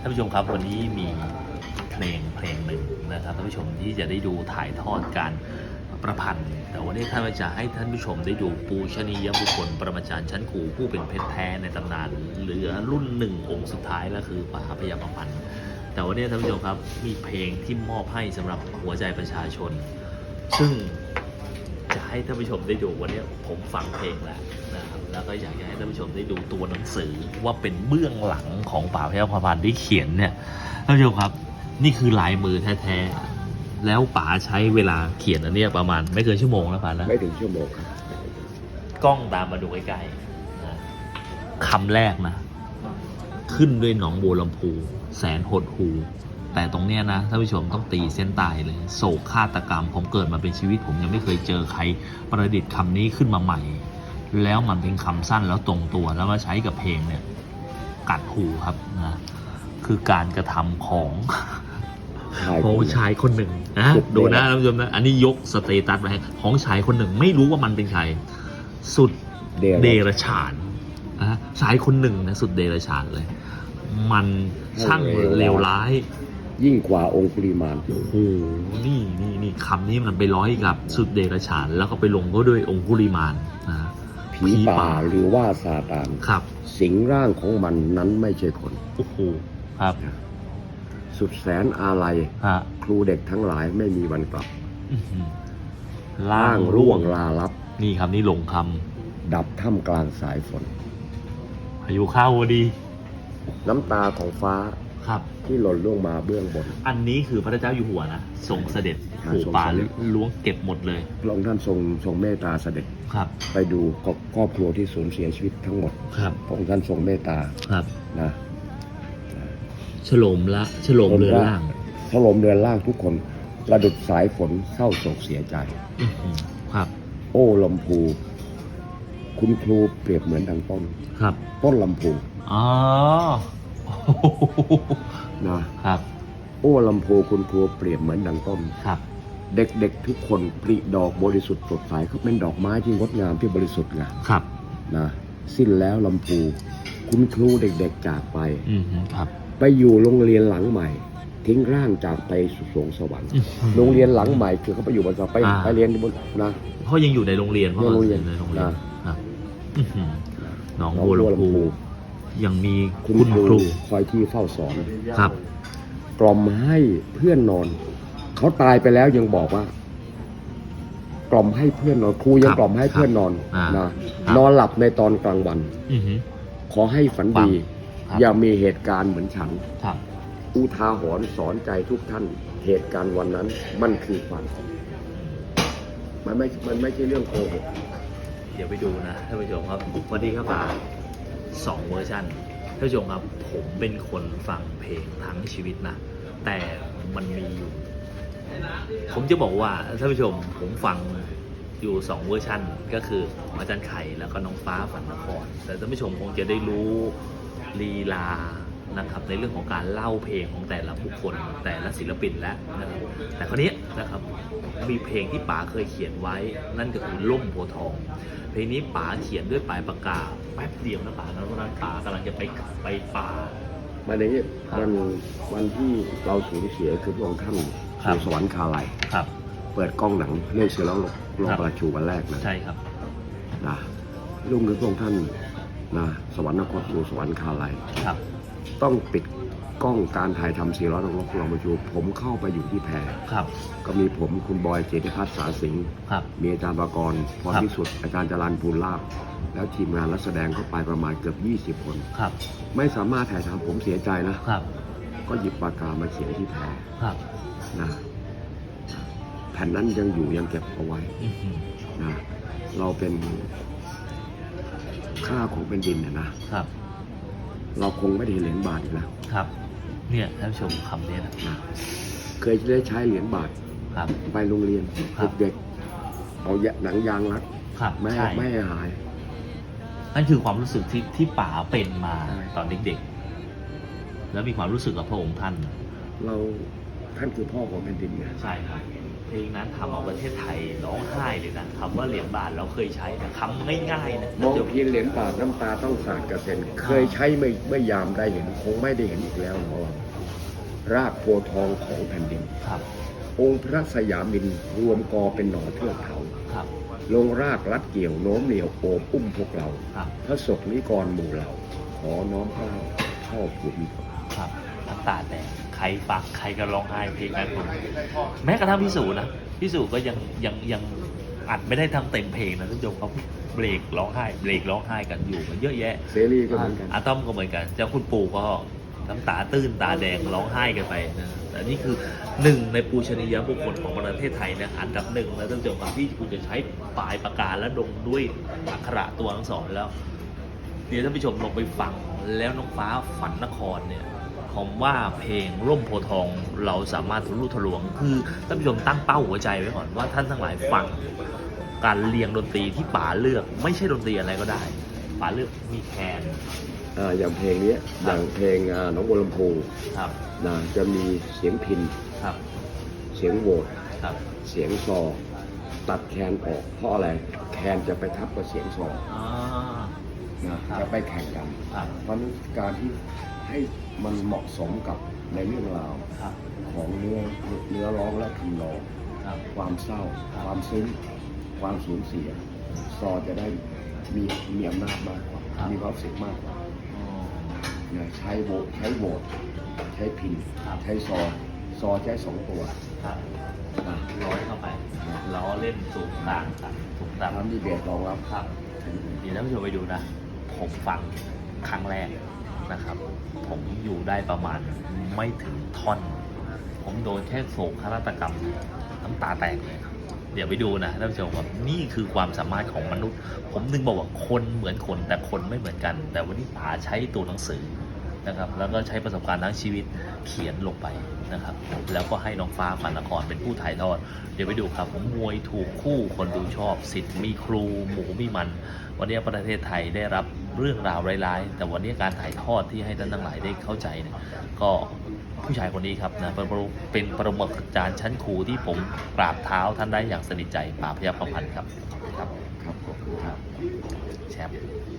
ท่านผู้ชมครับวันนี้มีเพลงเพลงหนึ่งนะครับท่านผู้ชมที่จะได้ดูถ่ายทอดการประพันธ์ แต่วันนี้ท่านจะให้ท่านผู้ชมได้ดูปูชนียบุคคลประมาจารย์ชั้นครูผู้เป็นเพชรแท้ในตำนานเหลือรุ่นหนึ่งองค์สุดท้ายแล้วคือปหาพยาประพันธ์ แต่วันนี้ท่านผู้ชมครับมีเพลงที่มอบให้สำหรับหัวใจประชาชน ซึ่งจะให้ท่านผู้ชมได้ดูวันนี้ผมฟังเพลงแล้วนะ แล้วก็อยากจะให้ท่านผู้ชมได้ดูตัวหนังสือว่าเป็นเบื้องหลังของป่าพยาพพันธ์ที่เขียนเนี่ยท่านผู้ชมครับ นี่คือลายมือแท้ๆแล้วป๋าใช้เวลาเขียนอันเนี้ยประมาณไม่เกินชั่วโมงแล้วป่านะไม่ถึงชั่วโมงครับกล้องตามมาดูใกล้ๆนะคำแรกนะ ขึ้นด้วยหนองบัวลำพู แสนหดหูแต่ตรงเนี้ยนะท่านผู้ชมต้องตีเส้นตายเลย โศกฆาตกรรมผมเกิดมาเป็นชีวิต ผมยังไม่เคยเจอใครประดิษฐ์คำนี้ขึ้นมาใหม่ แล้วมันเป็นคำสั้นแล้วตรงตัวแล้วมาใช้กับเพลงเนี่ย กัดหูครับนะคือการกระทำของชายขคองนหนึ่งชายคนหนึ่งนะสุดดูนะเดรัจท่านผู้ชมนะอันนี้ยกสเตตัสไว้ให้ของชายคนหนึ่ง ไม่รู้ว่ามันเป็นใคร สุดเดรัจเดรัจฉานนะชายคนหนึ่งนะสุดเดรัจฉานเลย มันช่างเลวร้าย ยิ่งกว่าองค์ปริมาณโอ้โหนี่นี่นี่คำนี้มันไปร้อยกับสุดเดรัจฉาน แล้วก็ไปลงก็ด้วยองคุลิมานนะ ผีป่าหรือว่าซาตานครับ สิงร่างของมันนั้นไม่ใช่คนโอ้โหครับ สุดแสนอาลัยฮะครูเด็กทั้งหลายไม่มีวันกลับอื้อหือร่างร่วงลาลับ นี่ครับนี่ลงคดับท่ามกลางสายฝนำพายุเข้าพอดี น้ำตาของฟ้าครับ ที่หล่นลงมาเบื้องบน อันนี้คือพระเจ้าอยู่หัวนะทรงเสด็จครับโอ้ทรงป่าเสด็จล้วงเก็บหมดเลยพระองค์ท่านทรงทรงเมตตาเสด็จครับ ไปดูครอบครัวที่สูญเสียชีวิตทั้งหมดครับพระองค์ท่านทรงเมตตาครับนะฉลมละฉลมเรือล่างถล่มเรือนล่างทุกคนระดุดสายฝนเศร้าโศกเสียใจอื้อหือครับ โอ้ลำพู คุณครูเปรียบเหมือนดังต้น ครับ ต้นลำพูอ๋อ นะครับ โอ้ลำพูคุณครูเปรียบเหมือนดังต้นครับ เด็กๆทุกคนปริดอกบริสุทธิ์สดใสเขาเป็นดอกไม้ที่งดงามที่บริสุทธิ์งามครับนะสิ้นแล้วลำพูคุณครูเด็กๆจากไป อือหือครับ ไปอยู่โรงเรียนหลังใหม่ ทิ้งร่างจากไปสู่สวงสวรรค์ อื้อหือ โรงเรียนหลังใหม่คือเขาไปอยู่บนสวรรค์ไปอ่า ไปเรียนบนนะเพราะยังอยู่ในโรงเรียนเพราะในโรงเรียนในโรงเรียนนะครับอื้อหือหนองหนองบัวบัวลำลำพูพู ยังมีคุคุณณคครูรูคอยที่เฝ้าสอนครับ กล่อมให้เพื่อนนอน เขาตายไปแล้วยังบอกว่า กล่อมให้เพื่อนนอนครูยังครับกล่อมให้เพื่อนนอนอ่านะครับนอนหลับในตอนกลางวันอือหือขอให้ฝันดีครับอย่ามีเหตุการณ์เหมือนฉันครับอุทาหรณ์สอนใจทุกท่าน เหตุการณ์วันนั้น มันคือความจริงมันไม่ มันไม่ใช่เรื่องโกหก เดี๋ยวไปดูนะท่านผู้ชมครับสวัสดีครับป่า สองเวอร์ชันท่านผู้ชมครับผมเป็นคนฟังเพลงทั้งชีวิตนะ แต่มันมีอยู่ ผมจะบอกว่าท่านผู้ชมผมฟังอยู่สองเวอร์ชันก็คืออาจารย์ไข่แล้วก็น้องฟ้าฝันนคร แต่ท่านผู้ชมคงจะได้รู้ลีลานะครับในเรื่องของการเล่าเพลงของแต่ละบุคคลแต่ละศิลปินแล้วนะครับแต่คราวนี้นะครับมีเพลงที่ป๋าเคยเขียนไว้นั่นก็คือล่มโพทอง เพลงนี้ป๋าเขียนด้วยปลายปากกา แป๊บเดียวนะป๋านะเพราะฉะนั้นป๋ากำลังจะไปไปป่ามันในนี้ครับมันวันที่เราสูญเสียคือพระองค์ท่านครับสู่สวรรค์คาลัยครับ เปิดกล้องหนังเรื่องเชื้อแล้วลงลงครับ ประชูวันแรกนะใช่ครับนะลุงคือพระองค์ท่าน นะสวรรคตสู่สวรรค์คาลัยครับ ต้องปิดกล้องการถ่ายทำสีร้อยลงลงประชูผมเข้าไปอยู่ที่แพรครับ ก็มีผมคุณบอยเจติพัฒน์สาสิงห์ครับ มีอาจารย์ปากรพรครับ พิสุทธิ์อาจารย์จรันภูลลาภแล้วทีมงานและแสดงเข้าไปประมาณเกือบ 20 คน ครับไม่สามารถถ่ายทำผมเสียใจนะ ครับก็หยิบปากกามาเขียนที่แพรครับนะแผ่นนั้นยังอยู่ยังเก็บเอาไว้ อื้อหือนะเราเป็น ค่าของเป็นดินเนี่ยนะครับ เราคงไม่ได้เห็นเหรียญบาทอีกแล้วครับ เนี่ยท่านผู้ชมคำนี้นะนะเคยได้ใช้เหรียญบาทครับ ไปโรงเรียนครับ เด็กๆเอาหนังยางรัดครับไม่ให้ใช่ไม่ให้หาย นั่นคือความรู้สึกที่ที่ป๋าเป็นมาใช่ ตอนเด็กๆ แล้วมีความรู้สึกกับพระองค์ท่านเราท่านคือพ่อของแผ่นดินไงใช่ครับ เพลงนั้นทำเอาประเทศไทยร้องไห้เลยนะคำว่าเหรียญบาทเราเคยใช้นะคำง่ายๆนะมองเพียงเหรียญบาทน้ำตาต้องสาดกระเซ็นเคยใช้ไม่ไม่ยามได้เห็นคงไม่ได้เห็นอีกแล้วหรอกรากโพธิ์ทองของแผ่นดินครับ องค์พระสยามินรวมกอเป็นหน่อเทือกเขาครับลงรากรัดเกี่ยวโน้มเหนียวโอบอุ้มพวกเราครับพระศกนิกรหมู่เรา ขอน้อมเกล้าเข้าผูมิพระครับน้ำตาแตกใครฟังใครก็ร้องไห้เพลงนั้นผมแม้กระทั่งพี่สูนะพี่สูก็ยังยังยังอัดไม่ได้ทั้งเต็มเพลงนะท่านผู้ชมเขาเบรกร้องไห้เบรกร้องไห้กันอยู่มันเยอะแยะเสรีก็เหมือนกันอาต้อมก็เหมือนกัน เจ้าคุณปู่ก็น้ำตาตื้นตาแดงร้องไห้กันไปนะแต่นี่คือหนึ่งในปูชนียบุคคลของประเทศไทยนะอันดับหนึ่งนะท่านผู้ชมครับที่คุณจะใช้ปลายปากกาและดงด้วยอักขระตัวอักษรแล้ว เดี๋ยวท่านผู้ชมลองไปฟังแล้วน้องฟ้าฝันนครเนี่ย ผมว่าเพลงร่มโพธิ์ทองเราสามารถทะลุทะลวง คือท่านผู้ชมตั้งเป้าหัวใจไว้ก่อนว่าท่านทั้งหลายฟังการเรียงดนตรีที่ป๋าเลือก ไม่ใช่ดนตรีอะไรก็ได้ป๋าเลือกมีแคนอ่าอย่างเพลงเนี้ยอย่างเพลงอ่าน้องบัวลำพูครับนะจะมีเสียงพินครับ เสียงโหวตครับเสียงซอ ตัดแคนออกเพราะอะไร แคนจะไปทับกับเสียงซออ่า นะครับจะไปแข่งกันครับเพราะฉะนั้นการที่ให้มันเหมาะสมกับในเรื่องราวครับของเนื้อเนื้อร้องและคำร้องครับความเศร้า ความซึ้งความสูญเสีย ซอจะได้มีมีอำนาจมากกว่าครับมีความรู้สึกมากกว่าอ๋อเนี่ยใช้โหวตใช้โหวตใช้พินครับใช้ซอซอใช้สองตัวครับนะร้อยเข้าไปล้อเล่นสูงต่างกันสูงต่างทำมีเบสรองรับครับเดี๋ยวท่านผู้ชมไปดูนะ ผมฟังครั้งแรกนะครับ ผมอยู่ได้ประมาณไม่ถึงท่อน ผมโดนแค่โศกฆาตกรรมน้ำตาแตกเลยเดี๋ยวไปดูนะท่านผู้ชมครับนี่คือความสามารถของมนุษย์ ผมนึงบอกว่าคนเหมือนคนแต่คนไม่เหมือนกัน แต่วันนี้ป๋าใช้ตัวหนังสือ นะครับแล้วก็ใช้ประสบการณ์ทั้งชีวิตเขียนลงไปนะครับ แล้วก็ให้น้องฟ้าฝันนครเป็นผู้ถ่ายทอด เดี๋ยวไปดูครับผมมวยถูกคู่คนดูชอบสิทธิ์มีครูหมูมีมัน วันนี้ประเทศไทยได้รับเรื่องราวร้ายๆ แต่วันนี้การถ่ายทอดที่ให้ท่านทั้งหลายได้เข้าใจเนี่ยก็ผู้ชายคนนี้ครับนะเป็นปรเป็นปรมาจารย์ชั้นครูที่ผมกราบเท้าท่านได้อย่างสนิทใจป่าพยัคฆ์ประพันธ์ครับครับ ครับขอบคุณครับแชมป์